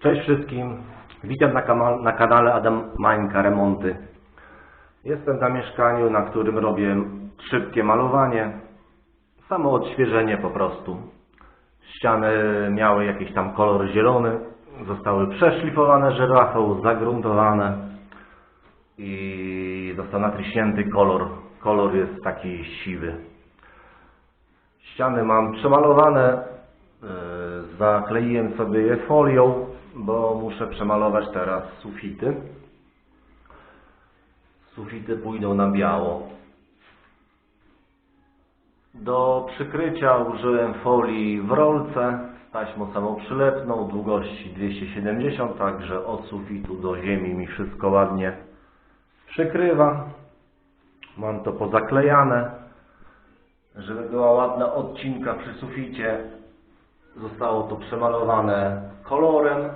Cześć wszystkim, witam na, na kanale Adam Mańka Remonty. Jestem na mieszkaniu, na którym robię szybkie malowanie, samo odświeżenie po prostu. Ściany miały jakiś tam kolor zielony, zostały przeszlifowane żyrafą, zagruntowane i został natryśnięty kolor. Kolor jest taki siwy. Ściany mam przemalowane, yy, zakleiłem sobie je folią, bo muszę przemalować teraz sufity. Sufity pójdą na biało. Do przykrycia użyłem folii w rolce z taśmą samoprzylepną długości 270, także od sufitu do ziemi mi wszystko ładnie przykrywa. Mam to pozaklejane, żeby była ładna odcinka przy suficie. Zostało to przemalowane kolorem,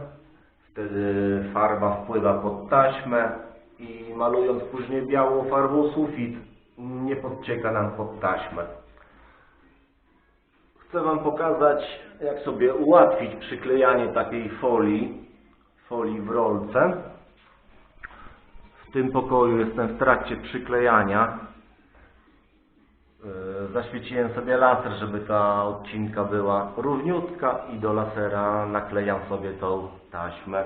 wtedy farba wpływa pod taśmę i malując później białą farbą sufit nie podcieka nam pod taśmę. Chcę Wam pokazać, jak sobie ułatwić przyklejanie takiej folii, folii w rolce. W tym pokoju jestem w trakcie przyklejania. Yy, Zaświeciłem sobie laser, żeby ta odcinka była równiutka i do lasera naklejam sobie tą taśmę.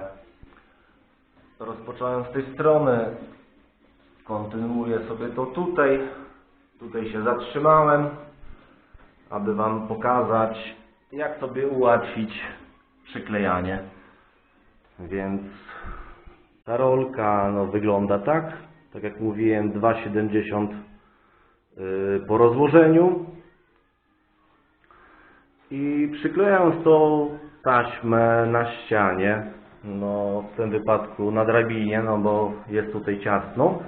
Rozpocząłem z tej strony, kontynuuję sobie to tutaj. Tutaj się zatrzymałem, aby Wam pokazać, jak sobie ułatwić przyklejanie. Więc ta rolka no, wygląda tak, tak jak mówiłem, 2,70 yy, po rozłożeniu. I przyklejając tą taśmę na ścianie, no w tym wypadku na drabinie, no bo jest tutaj ciasno.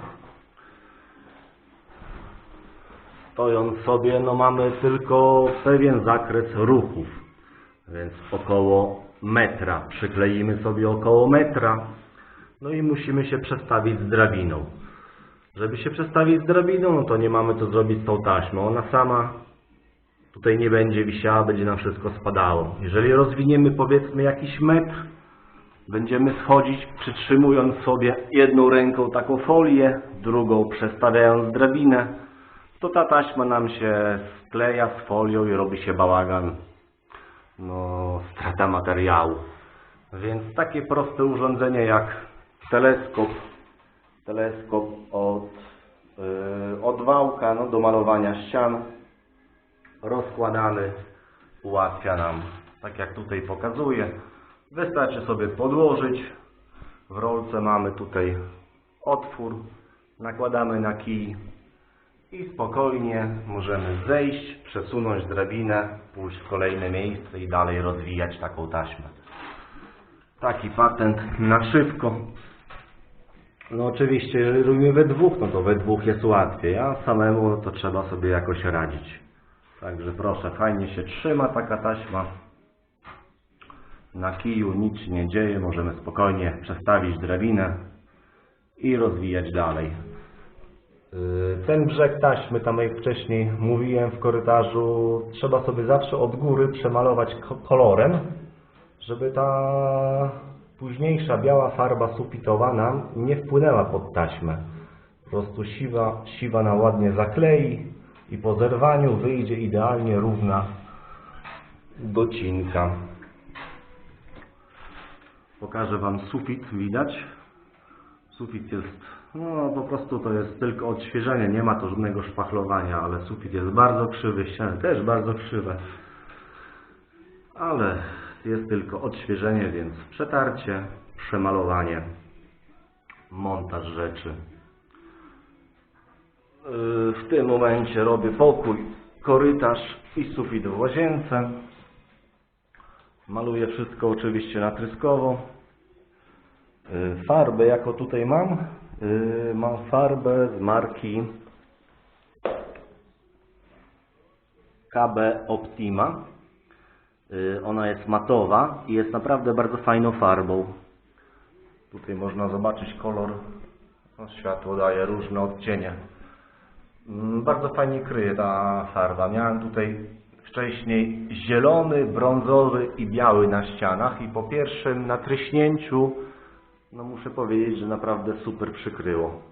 Stojąc sobie, no mamy tylko pewien zakres ruchów, więc około metra. Przykleimy sobie około metra. No i musimy się przestawić z drabiną. Żeby się przestawić z drabiną, no to nie mamy co zrobić z tą taśmą. Ona sama tutaj nie będzie wisiała, będzie nam wszystko spadało. Jeżeli rozwiniemy powiedzmy jakiś metr, będziemy schodzić przytrzymując sobie jedną ręką taką folię, drugą przestawiając drabinę, to ta taśma nam się skleja z folią i robi się bałagan. No, strata materiału. Więc takie proste urządzenie jak teleskop, teleskop od, yy, od wałka no, do malowania ścian, rozkładany, ułatwia nam, tak jak tutaj pokazuję. Wystarczy sobie podłożyć. W rolce mamy tutaj otwór, nakładamy na kij i spokojnie możemy zejść, przesunąć drabinę, pójść w kolejne miejsce i dalej rozwijać taką taśmę. Taki patent na szybko. No oczywiście, jeżeli robimy we dwóch, no to we dwóch jest łatwiej, a samemu to trzeba sobie jakoś radzić. Także proszę, fajnie się trzyma taka taśma. Na kiju nic się nie dzieje, możemy spokojnie przestawić drabinę i rozwijać dalej. Yy, Ten brzeg taśmy, tam jak wcześniej mówiłem w korytarzu, trzeba sobie zawsze od góry przemalować ko- kolorem, żeby ta późniejsza biała farba sufitowa nam nie wpłynęła pod taśmę. Po prostu siwa, siwa nam ładnie zaklei i po zerwaniu wyjdzie idealnie równa docinka. Pokażę Wam sufit, widać? Sufit jest, no po prostu to jest tylko odświeżenie, nie ma to żadnego szpachlowania, ale sufit jest bardzo krzywy, ściany też bardzo krzywe. Ale jest tylko odświeżenie, więc przetarcie, przemalowanie, montaż rzeczy. Yy, W tym momencie robię pokój, korytarz i sufit w łazience. Maluję wszystko oczywiście natryskowo. Yy, Farbę jaką tutaj mam, yy, mam farbę z marki KB Optima. Yy, Ona jest matowa i jest naprawdę bardzo fajną farbą. Tutaj można zobaczyć kolor. No, światło daje różne odcienie. Mm, Bardzo fajnie kryje ta farba. Miałem tutaj wcześniej zielony, brązowy i biały na ścianach i po pierwszym natryśnięciu, no muszę powiedzieć, że naprawdę super przykryło.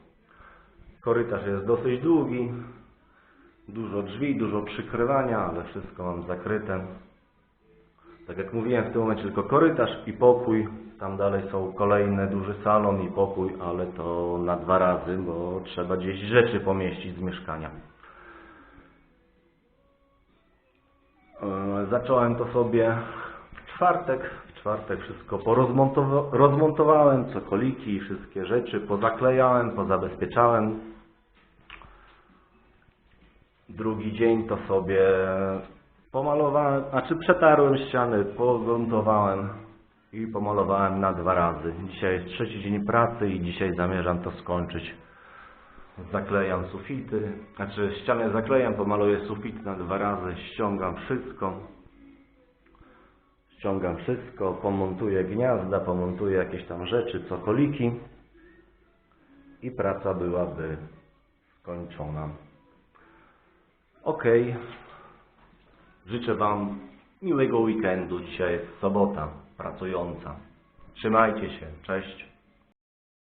Korytarz jest dosyć długi, dużo drzwi, dużo przykrywania, ale wszystko mam zakryte. Tak jak mówiłem, w tym momencie tylko korytarz i pokój. Tam dalej są kolejne duży salon i pokój, ale to na dwa razy, bo trzeba gdzieś rzeczy pomieścić z mieszkania. E, Zacząłem to sobie w czwartek. W czwartek wszystko porozmontowa- rozmontowałem, cokoliki i wszystkie rzeczy pozaklejałem, pozabezpieczałem. Drugi dzień to sobie pomalowałem, znaczy przetarłem ściany, pogruntowałem i pomalowałem na dwa razy. Dzisiaj jest trzeci dzień pracy i dzisiaj zamierzam to skończyć. Zaklejam sufity, znaczy ścianę zaklejam, pomaluję sufit na dwa razy, ściągam wszystko. Ściągam wszystko, pomontuję gniazda, pomontuję jakieś tam rzeczy, cokoliki i praca byłaby skończona. Ok. Życzę Wam miłego weekendu. Dzisiaj jest sobota pracująca. Trzymajcie się. Cześć.